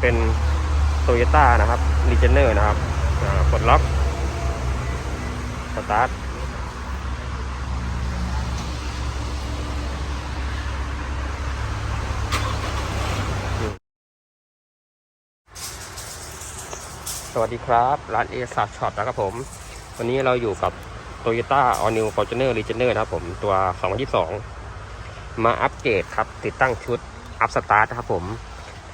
เป็นโตโยต้านะครับรีเจเนอร์นะครับกดล็อกสตาร์ทสวัสดีครับ ร้านเอซาช็อปนะครับผม วันนี้เราอยู่กับ Toyota All New Fortuner Regener นะครับผมตัว 2022 มาอัปเกรดครับ ติดตั้งชุดอัพสตาร์ทนะครับผม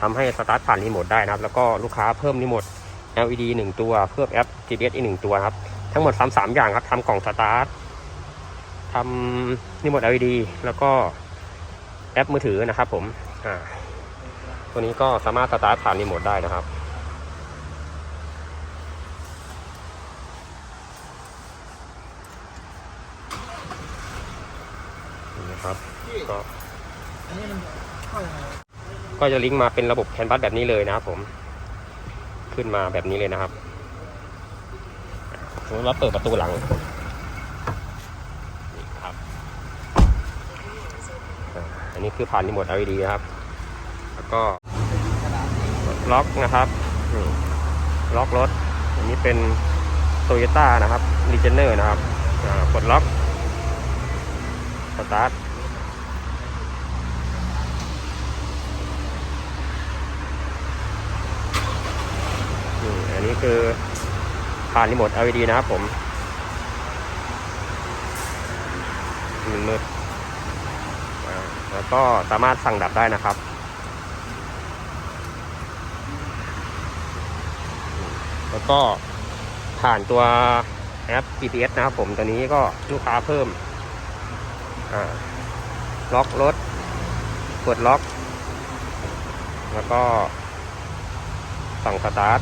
ทำให้สตาร์ทผ่านรีโมทได้นะครับ แล้วก็ลูกค้าเพิ่มรีโมท LED 1 ตัว เพิ่มแอป GPS อีก1ตัวครับ ทั้งหมดทำสามอย่างครับทำกล่องสตาร์ททำรีโมท LED แล้วก็แอปมือถือนะครับผมอ่าตัวนี้ก็สามารถสตาร์ทผ่านรีโมทได้นะครับนี่นะครับก็ ก็จะลิงก์มาเป็นระบบแคนบัสแบบนี้เลยนะครับผม ขึ้นมาแบบนี้เลยนะครับสมมติว่าเปิดประตูหลังนี่ครับ อันนี้คือผ่านรีโมท LED นะครับ แล้วก็ล็อกนะครับล็อกรถ อันนี้เป็นโตโยต้านะครับรีเจเนอร์นะครับกดล็อก สตาร์ท นี่คือผ่านรีโมท LED นะครับผมมืดมืดแล้วก็สามารถสั่งดับได้นะครับแล้วก็ผ่านตัวแอป GPS นะครับผมตัวนี้ก็ลูกค้าเพิ่มล็อกรถกดล็อก แล้วก็สั่งสตาร์ท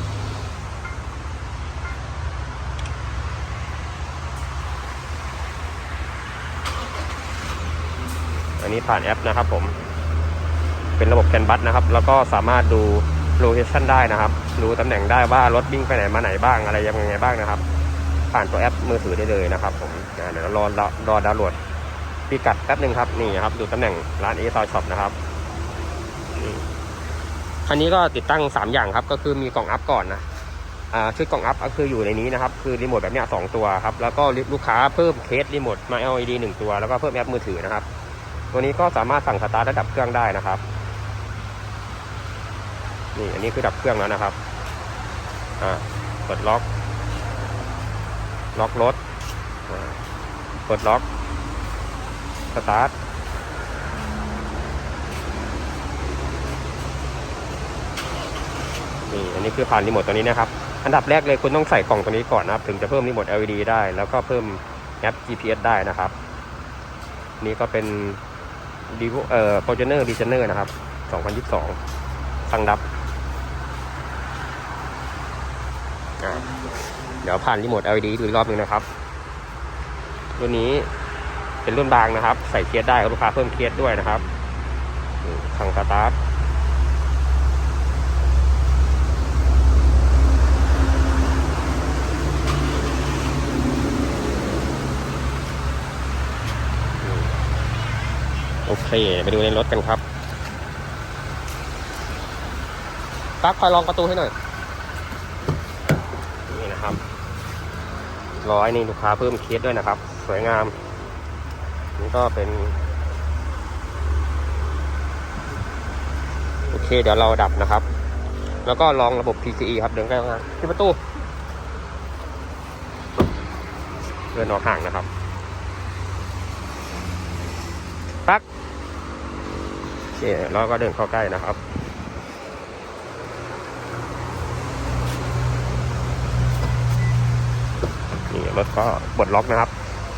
อันนี้ผ่านแอปนะครับผม เป็นระบบแคนบัสนะครับ แล้วก็สามารถดูโลเคชันได้นะครับ รู้ตำแหน่งได้ว่ารถวิ่งไปไหนมาไหนบ้างอะไรยังไงบ้างนะครับ ผ่านตัวแอปมือถือได้เลยนะครับ ผมเดี๋ยวรอรอดาวน์โหลดพิกัดแป๊บหนึ่งครับนี่ครับ ดูตำแหน่งร้านเอซอยช็อปนะครับคันนี้ก็ติดตั้ง 3 อย่างครับ ก็คือมีกล่องอัพก่อนนะชุดกล่องอัพก็คืออยู่ในนี้นะครับ คือรีโมทแบบนี้สองตัวครับ แล้วก็ลูกค้าเพิ่มเคสรีโมทมา LED หนึ่งตัว แล้วก็เพิ่มแอปมือถือนะครับ ตัวนี้ก็สามารถสั่งสตาร์ทระดับเครื่องได้นะครับ นี่อันนี้คือดับเครื่องแล้วนะครับ อ่ากดล็อก ล็อกรถอ่ากดล็อก สตาร์ทนี่อันนี้คือผ่านรีโมทตัวนี้นะครับ อันดับแรกเลยคุณต้องใส่กล่องตัวนี้ก่อนนะครับ ถึงจะเพิ่มรีโมท LED ได้ แล้วก็เพิ่มแอป GPS ได้นะครับ นี่ก็เป็น ดีเอ่อ Fortuner r e g e n e r นะครับ 2022สั่งดับ เดี๋ยวผ่านรีโมท LED ดูอีกรอบหนึ่งนะครับ รุ่นนี้เป็นรุ่นบางนะครับ ใส่เคสได้ลูกค้าเพิ่มเคสด้วยนะครับสั่งสตาร์ท โอเค ไปดูในรถกันครับตั๊กคอยลองประตูให้หน่อย นี่นะครับ ร้อยนี่ลูกค้าเพิ่มเคสด้วยนะครับ สวยงาม นี่ก็เป็น โอเค เดี๋ยวเราดับนะครับ แล้วก็ลองระบบ PCE ครับ เดินใกล้งาที่ประตู เดินออกห่างนะครับ ปักโอเคแล้วก็เดินเข้าใกล้นะครับนี่รถก็บดล็อกนะครับ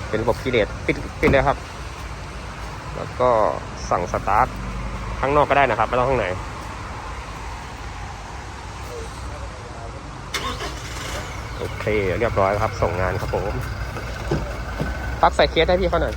เป็นระบบคีย์เลสปิดปิดเลยครับ แล้วก็สั่งสตาร์ทข้างนอกก็ได้นะครับไม่ต้องข้างในโอเค เรียบร้อยครับ ส่งงานครับผม ปักใส่เคสให้พี่เขาหน่อย